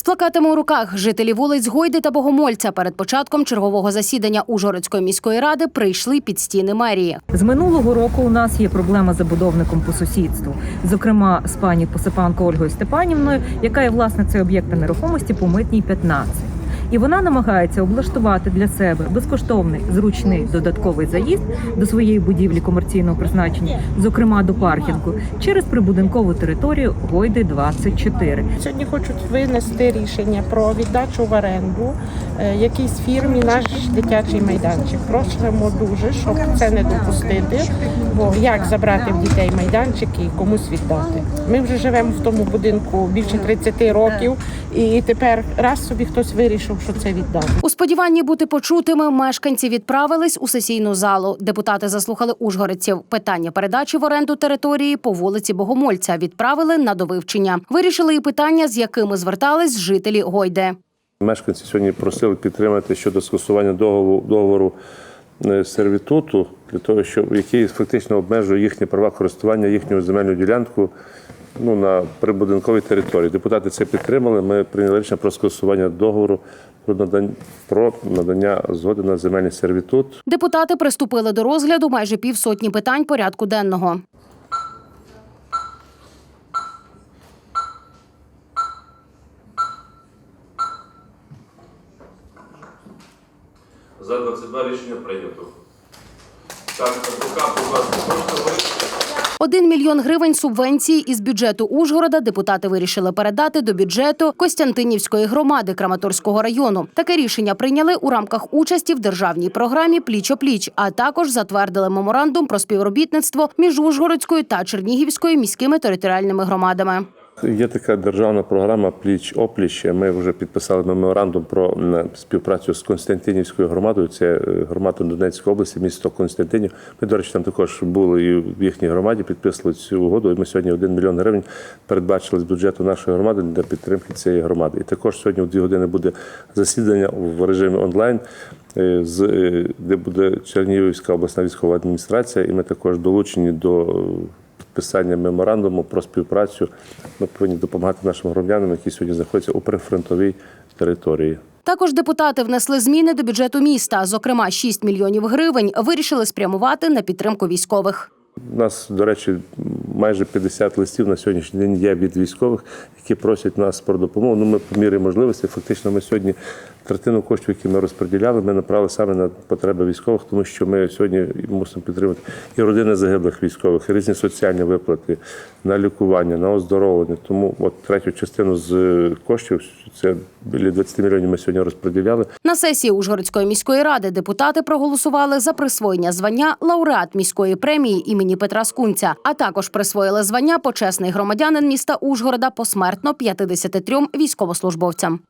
З плакатами у руках жителі вулиць Гойди та Богомольця перед початком чергового засідання Ужгородської міської ради прийшли під стіни мерії. З минулого року у нас є проблема з забудовником по сусідству, зокрема з пані Посипанко Ольгою Степанівною, яка є власницею об'єкта нерухомості по митній 15. І вона намагається облаштувати для себе безкоштовний зручний додатковий заїзд до своєї будівлі комерційного призначення, зокрема до паркінгу, через прибудинкову територію Гойди 24. Сьогодні хочуть винести рішення про віддачу в оренду е, якійсь фірмі наш дитячий майданчик. Просимо дуже, щоб це не допустити. Бо як забрати в дітей майданчик і комусь віддати? Ми вже живемо в тому будинку більше 30 років, і тепер раз собі хтось вирішив, що це віддати. У сподіванні бути почутими мешканці відправились у сесійну залу. Депутати заслухали ужгородців. Питання передачі в оренду території по вулиці Богомольця відправили на довивчення. Вирішили і питання, з якими звертались жителі Гойде. Мешканці сьогодні просили підтримати щодо скасування договору, договору е, сервітуту, для того, щоб який фактично обмежує їхні права користування їхньою земельною ділянку ну, на прибудинковій території. Депутати це підтримали. Ми прийняли рішення про скасування договору про надання, про надання згоди на земельний сервітут. Депутати приступили до розгляду майже півсотні питань порядку денного. За 22 рішення прийнято. Так, адвокат, будь ласка, Один мільйон гривень субвенції із бюджету Ужгорода депутати вирішили передати до бюджету Костянтинівської громади Краматорського району. Таке рішення прийняли у рамках участі в державній програмі Пліч-о-пліч, а також затвердили меморандум про співробітництво між Ужгородською та Чернігівською міськими територіальними громадами. Є така державна програма Пліч опліч. Ми вже підписали меморандум про співпрацю з Константинівською громадою. Це е, громада Донецької області, місто Константинів. Ми, до речі, там також були і в їхній громаді, підписували цю угоду. І ми сьогодні 1 мільйон гривень передбачили з бюджету нашої громади для підтримки цієї громади. І також сьогодні в дві години буде засідання в режимі онлайн. е, З е, де буде Чернігівська обласна військова адміністрація, і ми також долучені до підписання меморандуму про співпрацю. Ми повинні допомагати нашим громадянам, які сьогодні знаходяться у прифронтовій території. Також депутати внесли зміни до бюджету міста. Зокрема, 6 мільйонів гривень вирішили спрямувати на підтримку військових. У нас, до речі, майже 50 листів на сьогоднішній день є від військових, які просять нас про допомогу. Ну, ми по мірі можливості. Фактично, ми сьогодні третину коштів, які ми розподіляли, ми направили саме на потреби військових, тому що ми сьогодні мусимо підтримати і родини загиблих військових, і різні соціальні виплати на лікування, на оздоровлення. Тому от третю частину з е, коштів це біля 20 мільйонів. Ми сьогодні розподіляли. На сесії Ужгородської міської ради депутати проголосували за присвоєння звання лауреат міської премії імені Петра Скунця, а також присвоїли звання почесний громадянин міста Ужгорода посмертно 53 військовослужбовцям.